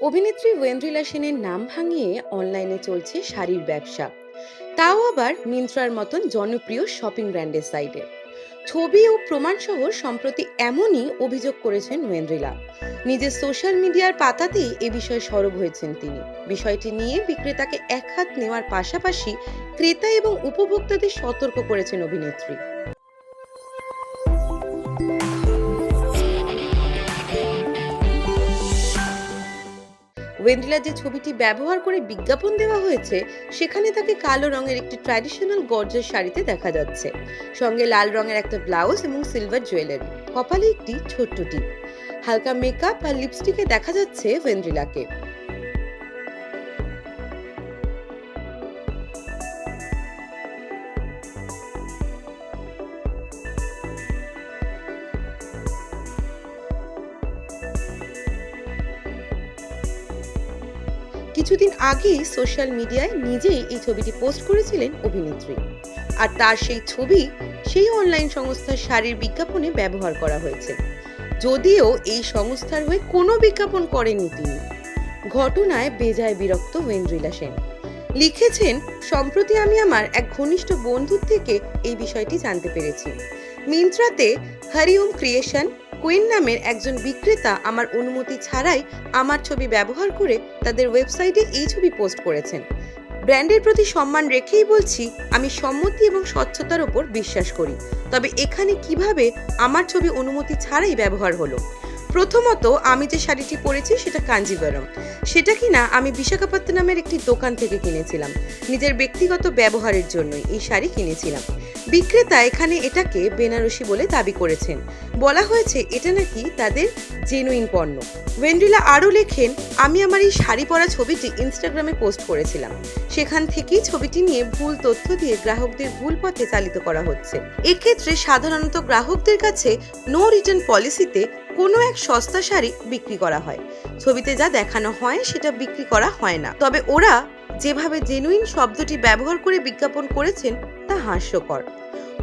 অভিনেত্রী ওয়েন্দ্রিলা সেনের নাম ভাঙিয়ে অনলাইনে চলছে শাড়ির ব্যবসা। তাও আবার মিন্ত্রার মতন জনপ্রিয় শপিং ব্র্যান্ডের সাইটে। ছবি ও প্রমাণসহ সম্প্রতি এমনই অভিযোগ করেছেন ওয়েন্দ্রিলা। নিজের সোশ্যাল মিডিয়ার পাতাতেই এ বিষয়ে সরব হয়েছেন তিনি। বিষয়টি নিয়ে বিক্রেতাকে এক হাত নেওয়ার পাশাপাশি ক্রেতা এবং উপভোক্তাদের সতর্ক করেছেন অভিনেত্রী। ওয়েন্ড্রিলার যে ছবিটি ব্যবহার করে বিজ্ঞাপন দেওয়া হয়েছে, সেখানে তাকে কালো রঙের একটি ট্র্যাডিশনাল গর্জের শাড়িতে দেখা যাচ্ছে। সঙ্গে লাল রঙের একটা ব্লাউজ এবং সিলভার জুয়েলারি কপালে একটি ছোট্ট টিপ। হালকা মেকআপ আর লিপস্টিকে দেখা যাচ্ছে ওয়েন্ড্রিলাকে কিছুদিন আগেই সোশ্যাল মিডিয়ায় নিজেই এই ছবিটি পোস্ট করেছিলেন অভিনেত্রী। আর তার সেই ছবি, সেই অনলাইন সংস্থার শাড়ির বিজ্ঞাপনে ব্যবহার করা হয়েছে। যদিও এই সংস্থার হয়ে কোনো বিজ্ঞাপন করেননি তিনি। ঘটনায় বেজায় বিরক্ত ওয়েন্দ্রিলা সেন। লিখেছেন, সম্প্রতি আমি আমার এক ঘনিষ্ঠ বন্ধুর থেকে এই বিষয়টি জানতে পেরেছি। মিন্ত্রাতে হরিওম ক্রিয়েশন কুইন নামের একজন বিক্রেতা আমার অনুমতি ছাড়াই আমার ছবি ব্যবহার করে তাদের ওয়েবসাইটে এই ছবি পোস্ট করেছেন। ব্র্যান্ডের প্রতি সম্মান রেখেই বলছি, আমি সম্মতি এবং স্বচ্ছতার ওপর বিশ্বাস করি। তবে এখানে কীভাবে আমার ছবি অনুমতি ছাড়াই ব্যবহার হলো? প্রথমত আমি যে শাড়িটি পরেছি সেটা কাঞ্জিবরম। সেটা কিনা আমি বিশাখাপত্তনমের একটি দোকান থেকে কিনেছিলাম। নিজের ব্যক্তিগত ব্যবহারের জন্যই এই শাড়ি কিনেছিলাম। বিক্রেতা এখানে এটাকে বেনারসি বলে দাবি করেছেন। বলা হয়েছে, এটা নাকি তাদের জেনুইন পণ্য। ওয়েন্ড্রিলা আরও লেখেন, আমি আমার এই শাড়ি পরা ছবিটি ইনস্টাগ্রামে পোস্ট করেছিলাম। সেখান থেকেই ছবিটি নিয়ে ভুল তথ্য দিয়ে গ্রাহকদের ভুল পথে চালিত করা হচ্ছে। এক্ষেত্রে সাধারণত গ্রাহকদের কাছে নো রিটার্ন পলিসিতে কোনো এক সস্তা শাড়ি বিক্রি করা হয়। ছবিতে যা দেখানো হয় সেটা বিক্রি করা হয় না। তবে ওরা যেভাবে জেনুইন শব্দটি ব্যবহার করে বিজ্ঞাপন করেছেন, তা হাস্যকর।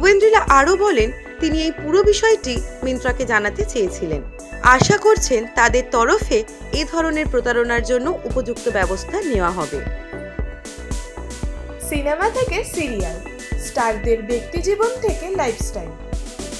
ওয়েন্দ্রিলা আরও বলেন, তিনি এই পুরো বিষয়টি মিন্ত্রাকে জানাতে চেয়েছিলেন। আশা করছেন তাদের তরফে এ ধরনের প্রতারণার জন্য উপযুক্ত ব্যবস্থা নেওয়া হবে। সিনেমা থেকে সিরিয়াল, স্টারদের ব্যক্তিজীবন থেকে লাইফস্টাইল।